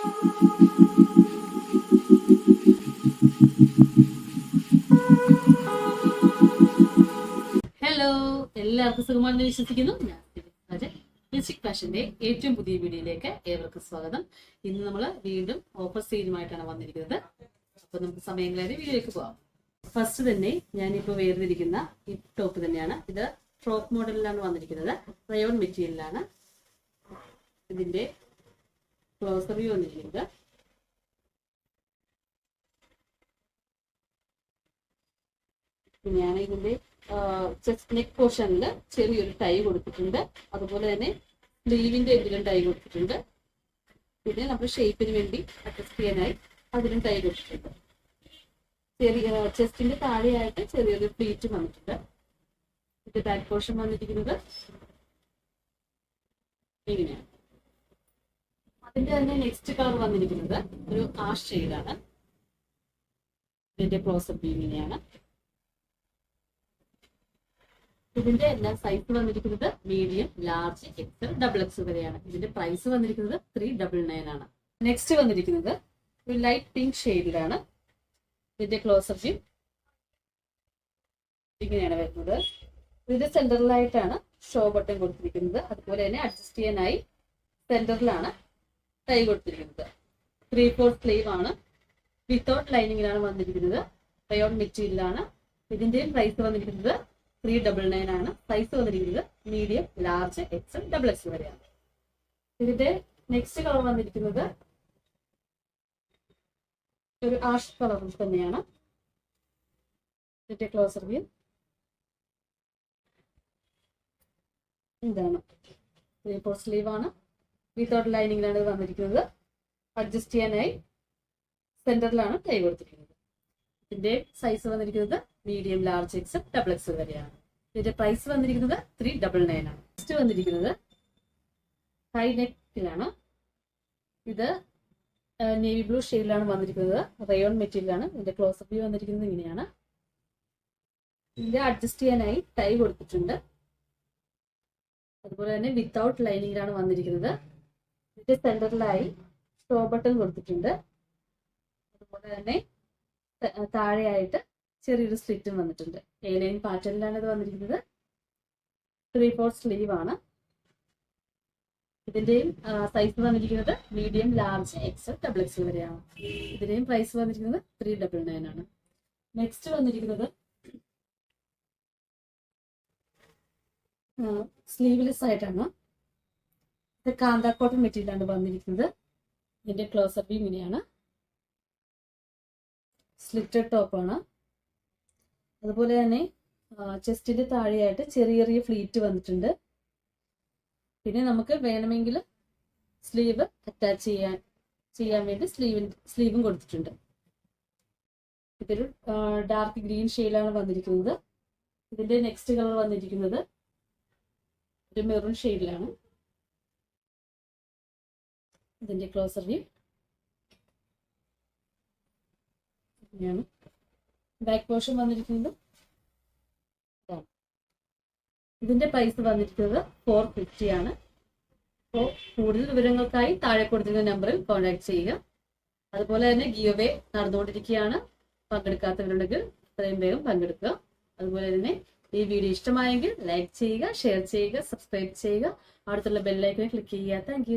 Hello എല്ലാവർക്കും സുഖമാണെന്ന് വിശ്വസിക്കുന്നു. ഞാൻ മ്യൂസിക് ഫാഷന്റെ ഏറ്റവും പുതിയ വീഡിയോയിലേക്ക് ഏവർക്കും സ്വാഗതം. ഇന്ന് നമ്മൾ വീണ്ടും ഓഫർ സെയിലുമായിട്ടാണ് വന്നിരിക്കുന്നത്. അപ്പൊ നമുക്ക് സമയം വീഡിയോയിലേക്ക് പോവാം. ഫസ്റ്റ് തന്നെ ഞാനിപ്പോൾ വേർതിരിക്കുന്ന ഈ ടോപ്പ് തന്നെയാണ്. ഇത് ഫ്രോക്ക് മോഡലിലാണ് വന്നിരിക്കുന്നത്. റയോൺ മെറ്റീരിയലാണ് ഇതിന്റെ ക്ലോസർ വ്യൂ ചെയ്യുക ഞാൻ ഇതിന്റെ ചെസ്റ്റ് നെക്ക് പോർഷനിൽ ചെറിയൊരു ടൈ കൊടുത്തിട്ടുണ്ട്. അതുപോലെ തന്നെ സ്ലീവിന്റെ എന്തിലും ടൈ കൊടുത്തിട്ടുണ്ട്. പിന്നെ നമ്മൾ ഷേപ്പിന് വേണ്ടി അഡ്ജസ്റ്റ് ചെയ്യാനായി അതിലും ടൈ കൊടുത്തിട്ടുണ്ട്. ചെറിയ ചെസ്റ്റിന്റെ താഴെയായിട്ട് ചെറിയൊരു പ്ലീറ്റ് വന്നിട്ടുണ്ട്. ഇതിന്റെ ബാക്ക് പോർഷൻ വന്നിരിക്കുന്നത് ഇങ്ങനെയാണ്. അതിന്റെ തന്നെ നെക്സ്റ്റ് കളർ വന്നിരിക്കുന്നത് ഒരു ആഷ് ഷെയ്ഡാണ് ഇതിന്റെ ക്ലോസപ്പ് ഇങ്ങനെയാണ്. ഇതിന്റെ എല്ലാ സൈസ് വന്നിരിക്കുന്നത് medium large XL double X വരെയാണ്. ഇതിന്റെ പ്രൈസ് വന്നിരിക്കുന്നത് ത്രീ ഡബിൾ നയൻ ആണ്. നെക്സ്റ്റ് വന്നിരിക്കുന്നത് ഒരു ലൈറ്റ് പിങ്ക് ഷെയ്ഡിലാണ് ഇതിന്റെ ക്ലോസപ്പ് വ്യൂ ഇങ്ങനെയാണ് വരുന്നത്. ഇതിന്റെ സെന്ററിലായിട്ടാണ് ഷോ ബട്ടൺ കൊടുത്തിരിക്കുന്നത്. അതുപോലെ തന്നെ അഡ്ജസ്റ്റ് ചെയ്യാനായി സെന്ററിലാണ് ടൈ കൊടുത്തിരിക്കുന്നത് ത്രീ ഫോർ സ്ലീവ് ആണ്. വിത്തൗട്ട് ലൈനിങ്ങിലാണ് വന്നിരിക്കുന്നത്. റയോൺ മെറ്റീരിയലാണ് ഇതിന്റെയും പ്രൈസ് വന്നിരിക്കുന്നത് ത്രീ ഡബിൾ നയൻ ആണ്. സൈസ് വന്നിരിക്കുന്നത് medium large XL double X വരെയാണ്. ഇതിന്റെ നെക്സ്റ്റ് കളർ വന്നിരിക്കുന്നത് ഒരു ആഷ് കളർ തന്നെയാണ്. ഇതിന്റെ ക്ലോസർ വ്യൂ ഇതാണ്. ത്രീ ഫോർ സ്ലീവ് ആണ്. വിത്തൗട്ട് ലൈനിങ്ങിലാണ് വന്നിരിക്കുന്നത്. അഡ്ജസ്റ്റ് ചെയ്യാനായി സെന്ററിലാണ് കൈ കൊടുത്തിരിക്കുന്നത്. ഇതിന്റെ സൈസ് വന്നിരിക്കുന്നത് medium large X double X വരെയാണ്. ഇതിന്റെ പ്രൈസ് വന്നിരിക്കുന്നത് ത്രീ ഡബിൾ നയൻ ആണ്. നെക്സ്റ്റ് വന്നിരിക്കുന്നത് ഹൈ നെക്കിലാണ് ഇത് നേവി ബ്ലൂ ഷെയ്ഡിലാണ് വന്നിരിക്കുന്നത്. റയോൺ മെറ്റീരിയലാണ് ഇതിന്റെ ക്ലോസപ്പ് വ്യൂ വന്നിരിക്കുന്നത് ഇങ്ങനെയാണ്. ഇതിന്റെ അഡ്ജസ്റ്റ് ചെയ്യാനായി ടൈ കൊടുത്തിട്ടുണ്ട്. അതുപോലെ തന്നെ വിത്തൗട്ട് ലൈനിങ്ങിലാണ് വന്നിരിക്കുന്നത്. ഇതിന്റെ സെന്ററിലായി സ്റ്റോ ബട്ടൺ കൊടുത്തിട്ടുണ്ട്. അതുപോലെ തന്നെ താഴെയായിട്ട് ചെറിയൊരു സ്ലിറ്റും വന്നിട്ടുണ്ട്. എ ലൈൻ പാറ്റേണിലാണ് ഇത് വന്നിരിക്കുന്നത്. ത്രീ ഫോർ സ്ലീവ് ആണ്. ഇതിന്റെയും സൈസ് വന്നിരിക്കുന്നത് medium large XL double XL വരെയാണ്. ഇതിന്റെയും പ്രൈസ് വന്നിരിക്കുന്നത് ത്രീ ഡബിൾ നയൻ ആണ്. നെക്സ്റ്റ് വന്നിരിക്കുന്നത് സ്ലീവ്ലെസ് ആയിട്ടാണ്. ഇത് കാന്താക്കോട്ടൻ മെറ്റീരിയലാണ് വന്നിരിക്കുന്നത്. ഇതിന്റെ ക്ലോസപ്പ് ഇങ്ങനെയാണ്. സ്ലിറ്റഡ് ടോപ്പാണ് അതുപോലെ തന്നെ ചെസ്റ്റിന്റെ താഴെയായിട്ട് ചെറിയ ചെറിയ ഫ്ലീറ്റ് വന്നിട്ടുണ്ട്. പിന്നെ നമുക്ക് വേണമെങ്കിൽ സ്ലീവ് അറ്റാച്ച് ചെയ്യാൻ ചെയ്യാൻ വേണ്ടി സ്ലീവിൻ സ്ലീവും കൊടുത്തിട്ടുണ്ട്. ഇതൊരു ഡാർക്ക് ഗ്രീൻ ഷെയ്ഡിലാണ് വന്നിരിക്കുന്നത്. ഇതിന്റെ നെക്സ്റ്റ് കളർ വന്നിരിക്കുന്നത് ഒരു മെറൂൺ ഷെയ്ഡിലാണ് ഇതിന്റെ ക്ലോസർ വ്യൂ ഇങ്ങനെയാണ്. ബാക്ക് പോർഷൻ വന്നിരിക്കുന്നത്. ഇതിന്റെ പ്രൈസ് വന്നിരിക്കുന്നത് ഫോർ ഫിഫ്റ്റി ആണ്. അപ്പോൾ കൂടുതൽ വിവരങ്ങൾക്കായി താഴെ കൊടുത്തിരുന്ന നമ്പറിൽ കോൺടാക്ട് ചെയ്യുക. അതുപോലെ തന്നെ ഗിയോവേ നടന്നുകൊണ്ടിരിക്കുകയാണ്. പങ്കെടുക്കാത്തവരുണ്ടെങ്കിൽ എത്രയും വേഗം പങ്കെടുക്കുക. അതുപോലെ തന്നെ ഈ വീഡിയോ ഇഷ്ടമായെങ്കിൽ ലൈക്ക് ചെയ്യുക ഷെയർ ചെയ്യുക സബ്സ്ക്രൈബ് ചെയ്യുക. അടുത്തുള്ള ബെല്ലൈക്കനെ ക്ലിക്ക് ചെയ്യുക. താങ്ക്